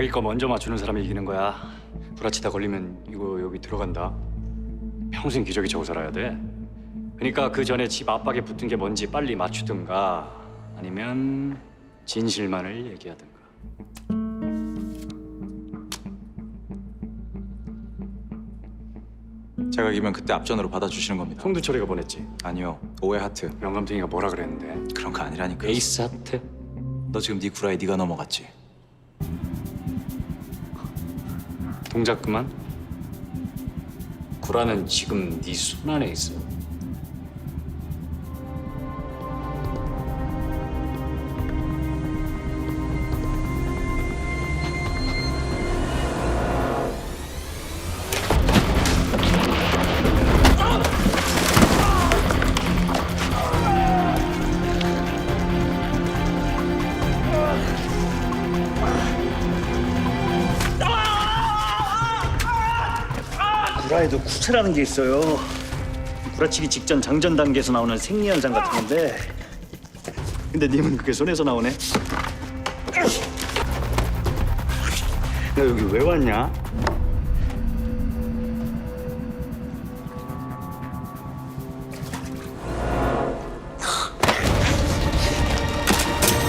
자기 거 먼저 맞추는 사람이 이기는 거야. 구라치다 걸리면 이거 여기 들어간다. 평생 기저귀 차고 살아야 돼. 그러니까 그 전에 집 압박에 붙은 게 뭔지 빨리 맞추든가 아니면 진실만을 얘기하든가. 제가 이기면 그때 앞전으로 받아주시는 겁니다. 송두철이가 보냈지. 아니요, 오해 하트. 영감탱이가 뭐라 그랬는데? 그런 거 아니라니까. 에이스 하트? 너 지금 네 구라에 네가 넘어갔지. 동작 그만. 구라는 지금 네 손 안에 있어. 구라에도 쿠체라는 게 있어요. 구라치기 직전 장전 단계에서 나오는 생리현상 같은 건데. 근데 님은 그게 손에서 나오네. 너 여기 왜 왔냐?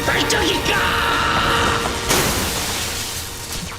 아,